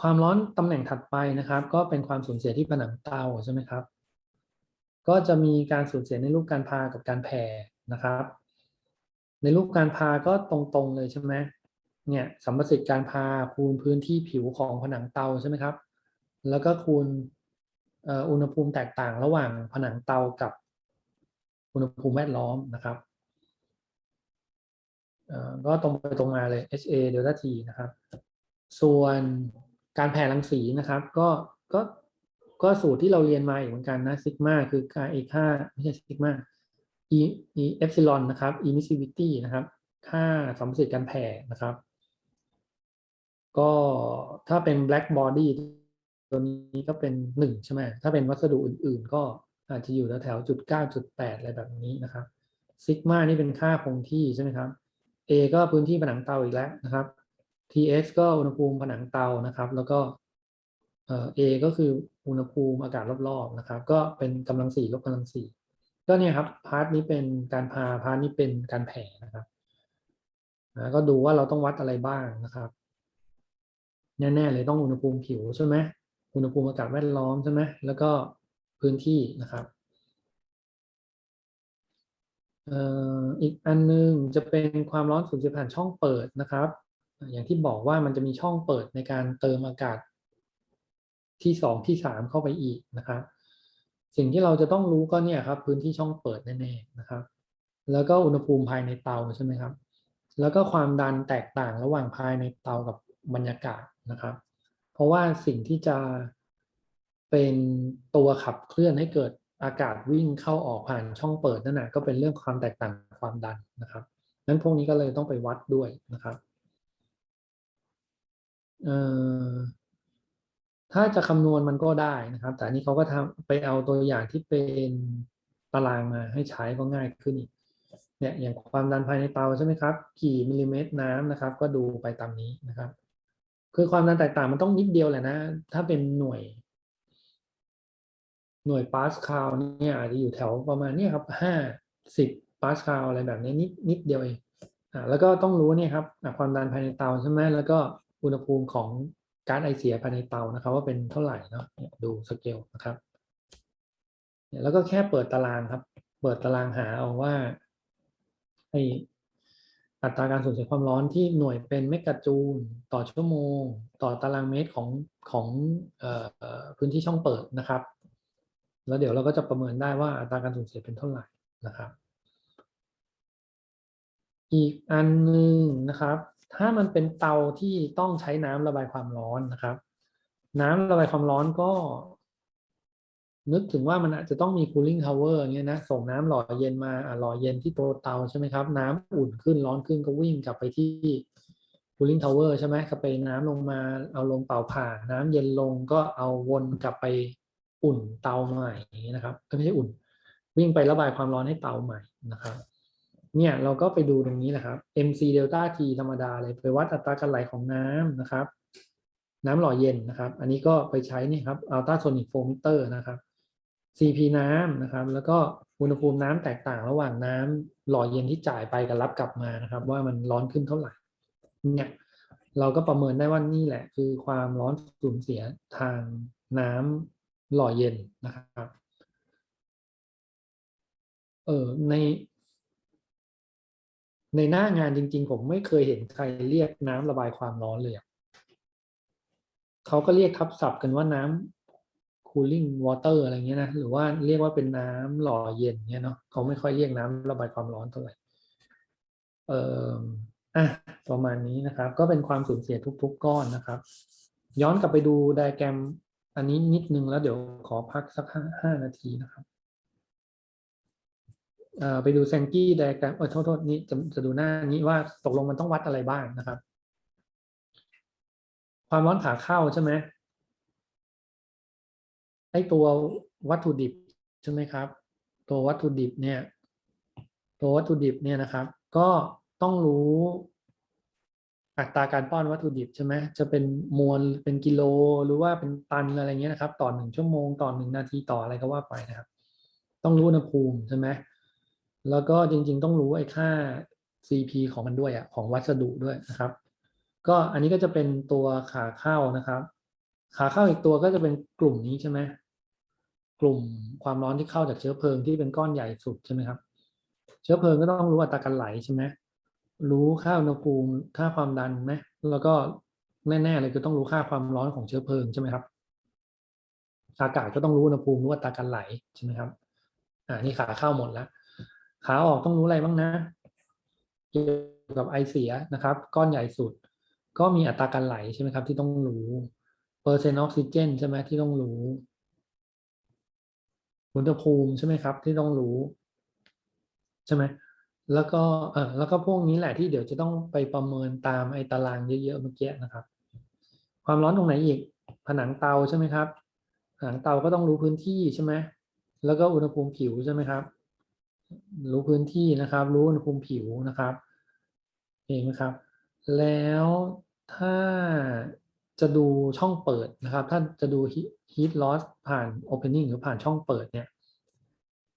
ความร้อนตำแหน่งถัดไปนะครับ ก็เป็นความสูญเสียที่ผนังเตาใช่ไหมครับ ก็จะมีการสูญเสียในรูปการพากับการแผ่นะครับ ในรูปการพาก็ตรงๆเลยใช่ไหมเนี่ยสัมประสิทธิ์การพาคูณพื้นที่ผิวของผนังเตาใช่ไหมครับ แล้วก็คูณอุณหภูมิแตกต่างระหว่างผนังเตากับอุณหภูมิแวดล้อมนะครับก็ตรงไปตรงมาเลย HA เดลต้า T นะครับ ส่วนการแผ่รังสีนะครับ ก็ก็ก็สูตรที่เราเรียนมาอีกเหมือนกันนะซิกมาคือการเอค่าไม่ใช่ซิกมา e e เอฟซิลอนนะครับ emissivity นะครับ ค่าสัมประสิทธิ์การแผ่นะครับ ก็ถ้าเป็น black body ตัวนี้ก็เป็นหนึ่งใช่ไหมถ้าเป็นวัสดุอื่น ๆ ก็อาจจะอยู่แถวๆจุดเก้าจุดแปดอะไรแบบนี้นะครับซิกมานี่เป็นค่าคงที่ใช่ไหมครับ A ก็พื้นที่ผนังเตาอีกแล้วนะครับ TX ก็อุณหภูมิผนังเตานะครับ แล้วก็เอ่อ A ก็คืออุณหภูมิอากาศรอบๆนะครับ ก็เป็นกำลังสี่ลบกำลังสี่ก็เนี่ยครับพาร์ทนี้เป็นการพาพาร์ทนี้เป็นการแผ่นะครับนะก็ดูว่าเราต้องวัดอะไรบ้างนะครับแน่ๆเลยต้องอุณหภูมิผิวใช่ไหมอุณหภูมิอากาศแวดล้อมใช่ไหมแล้วก็พื้นที่นะครับอีกอันนึงจะเป็นความร้อนสูญเสียผ่านช่องเปิดนะครับ อย่างที่บอกว่ามันจะมีช่องเปิดในการเติมอากาศที่สองที่สามเข้าไปอีกนะครับ สิ่งที่เราจะต้องรู้ก็เนี่ยครับ พื้นที่ช่องเปิดแน่ๆนะครับ แล้วก็อุณหภูมิภายในเตาใช่ไหมครับ แล้วก็ความดันแตกต่างระหว่างภายในเตากับบรรยากาศนะครับ เพราะว่าสิ่งที่จะเป็นตัวขับเคลื่อนให้เกิดอากาศวิ่งเข้าออกผ่านช่องเปิดนั่นแหะก็เป็นเรื่องความแตกต่างความดันนะครับนั้นพวกนี้ก็เลยต้องไปวัดด้วยนะครับ ถ้าจะคำนวณมันก็ได้นะครับ แต่นี้เขาก็ทำไปเอาตัวอย่างที่เป็นตารางมาให้ใช้ก็ง่ายขึ้นอีกเนี่ยอย่างความดันภายในเตาใช่ไหมครับ กี่มิลลิเมตรน้ำนะครับ ก็ดูไปตามนี้นะครับ คือความดันแตกต่างมันต้องนิดเดียวแหละนะ ถ้าเป็นหน่วย หน่วยปาสคาลเนี่ยอาจจะอยู่แถวประมาณนี้ครับห้าสิบปาสคาลอะไรแบบนี้นิดนิดเดียวเองอ่าแล้วก็ต้องรู้เนี่ยครับความดันภายในเตาใช่ไหมแล้วก็ อุณหภูมิของก๊าซไอเสียภายในเตานะครับ ว่าเป็นเท่าไหร่เนาะดูสเกลนะครับเนี่ยแล้วก็แค่เปิดตารางครับ เปิดตารางหาเอาว่าไออัตราการสูญเสียความร้อนที่หน่วยเป็นเมกะจูลต่อชั่วโมง ต่อตารางเมตรของของออพื้นที่ช่องเปิดนะครับ แล้วเดี๋ยวเราก็จะประเมินได้ว่าอัตราการสูญเสียเป็นเท่าไหร่นะครับ อีกอันหนึ่งนะครับ ถ้ามันเป็นเตาที่ต้องใช้น้ำระบายความร้อนนะครับ น้ำระบายความร้อนก็ นึกถึงว่ามันอาจจะต้องมี cooling tower อย่างเงี้ยนะส่งน้ำหล่อเย็นมาอะหล่อเย็นที่ตัวเตาใช่ไหมครับ น้ำอุ่นขึ้นร้อนขึ้นก็วิ่งกลับไปที่ cooling tower ใช่ไหมสเปน้ำลงมาเอาลมเป่าผ่านน้ำเย็นลงก็เอาวนกลับไปอุ่นเตาใหม่อย่างนี้นะครับไม่ใช่อุ่น วิ่งไประบายความร้อนให้เตาใหม่นะครับ เนี่ยเราก็ไปดูตรงนี้แหละครับ mc delta t ธรรมดาเลยไปวัดอัตราการไหลของน้ำนะครับ น้ำหล่อเย็นนะครับ อันนี้ก็ไปใช้นี่ครับ ultrasonic flow meter นะครับ cp น้ำนะครับ แล้วก็อุณหภูมิน้ำแตกต่างระหว่างน้ำหล่อเย็นที่จ่ายไปกับรับกลับมานะครับ ว่ามันร้อนขึ้นเท่าไหร่เนี่ยเราก็ประเมินได้ว่านี่แหละ คือความร้อนสูญเสียทางน้ำหล่อเย็นนะครับ เออใน ในหน้างานจริง ๆ ผมไม่เคยเห็นใครเรียกน้ำระบายความร้อนเลยเขาก็เรียกทับศัพท์กันว่าน้ำ cooling water อะไรเงี้ยนะหรือว่าเรียกว่าเป็นน้ำหล่อเย็นเงี้ยเนาะเขาไม่ค่อยเรียกน้ำระบายความร้อนเท่าไหร่เอ่ออะประมาณนี้นะครับ ก็เป็นความสูญเสียทุก ๆ ก้อนนะครับ ย้อนกลับไปดูไดอะแกรมอันนี้นิดนึงแล้วเดี๋ยวขอพักสักห้านาทีนะครับ ไปดูแซงกี้ไดแกรมเออโทษโทษนี่จะจะดูหน้านี้ว่าตกลงมันต้องวัดอะไรบ้างนะครับ ความร้อนขาเข้าใช่ไหมไอตัววัตถุดิบใช่ไหมครับ ตัววัตถุดิบเนี่ย ตัววัตถุดิบเนี่ยนะครับ ก็ต้องรู้อัตราการป้อนวัตถุดิบใช่ไหมจะเป็นมวลเป็นกิโลหรือว่าเป็นตันอะไรเงี้ยนะครับ ต่อหนึ่งชั่วโมงต่อหนึ่งนาทีต่ออะไรก็ว่าไปนะครับ ต้องรู้อุณหภูมิใช่ไหม แล้วก็จริง ๆ ต้องรู้ไอ้ค่า CP ของมันด้วยอะของวัสดุด้วยนะครับ ก็อันนี้ก็จะเป็นตัวขาเข้านะครับ ขาเข้าอีกตัวก็จะเป็นกลุ่มนี้ใช่ไหมกลุ่มความร้อนที่เข้าจากเชื้อเพลิงที่เป็นก้อนใหญ่สุดใช่ไหมครับ เชื้อเพลิงก็ต้องรู้อัตราการไหลใช่ไหมรู้ค่าอุณหภูมิค่าความดันไหมแล้วก็แน่ๆเลยคือต้องรู้ค่าความร้อนของเชื้อเพลิงใช่ไหมครับ อากาศก็ต้องรู้อุณหภูมิรู้อัตราการไหลใช่ไหมครับ อ่านี่ขาเข้าหมดแล้ว ขาออกต้องรู้อะไรบ้างนะเกี่ยวกับไอเสียนะครับ ก้อนใหญ่สุด ก็มีอัตราการไหลใช่ไหมครับ ที่ต้องรู้เปอร์เซ็นต์ออกซิเจนใช่ไหมที่ต้องรู้อุณหภูมิใช่ไหมครับ ที่ต้องรู้ ใช่ไหมแล้วก็เออแล้วก็พวกนี้แหละที่เดี๋ยวจะต้องไปประเมินตามไอ้ตารางเยอะๆเมื่อกี้นะครับ ความร้อนตรงไหนอีก ผนังเตาใช่ไหมครับผนังเตาก็ต้องรู้พื้นที่ใช่ไหมแล้วก็อุณหภูมิผิวใช่ไหมครับ รู้พื้นที่นะครับ รู้อุณหภูมิผิวนะครับเองนะครับ แล้วถ้าจะดูช่องเปิดนะครับ ถ้าจะดู heat loss ผ่าน opening หรือผ่านช่องเปิดเนี่ย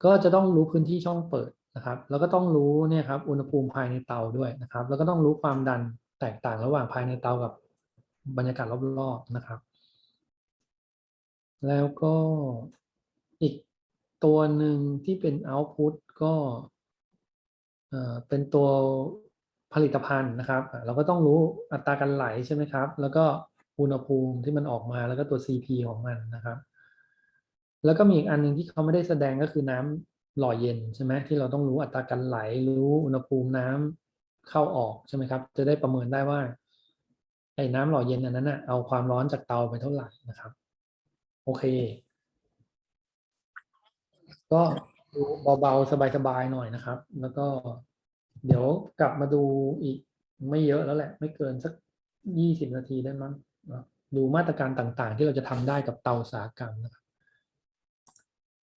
ก็จะต้องรู้พื้นที่ช่องเปิดนะครับ แล้วก็ต้องรู้เนี่ยครับอุณหภูมิภายในเตาด้วยนะครับ แล้วก็ต้องรู้ความดันแตกต่างระหว่างภายในเตากับบรรยากาศรอบๆนะครับ แล้วก็อีกตัวหนึ่งที่เป็น output ก็เป็นตัวผลิตภัณฑ์นะครับ เราก็ต้องรู้อัตราการไหลใช่ไหมครับ แล้วก็อุณหภูมิที่มันออกมาแล้วก็ตัว CP ของมันนะครับ แล้วก็มีอีกอันหนึ่งที่เขาไม่ได้แสดงก็คือน้ำหล่อเย็นใช่ไหมที่เราต้องรู้อัตราการไหล รู้อุณหภูมิน้ำเข้าออกใช่ไหมครับ จะได้ประเมินได้ว่าไอ้น้ำหล่อเย็นอันนั้นน่ะเอาความร้อนจากเตาไปเท่าไหร่นะครับ โอเค ก็ ดูเบาๆ สบายๆ หน่อยนะครับ แล้วก็เดี๋ยวกลับมาดูอีกไม่เยอะแล้วแหละ ไม่เกินสักยี่สิบนาทีได้มั้งดูมาตรการต่างๆ ที่เราจะทำได้กับเตาสาหกรรมนะครับ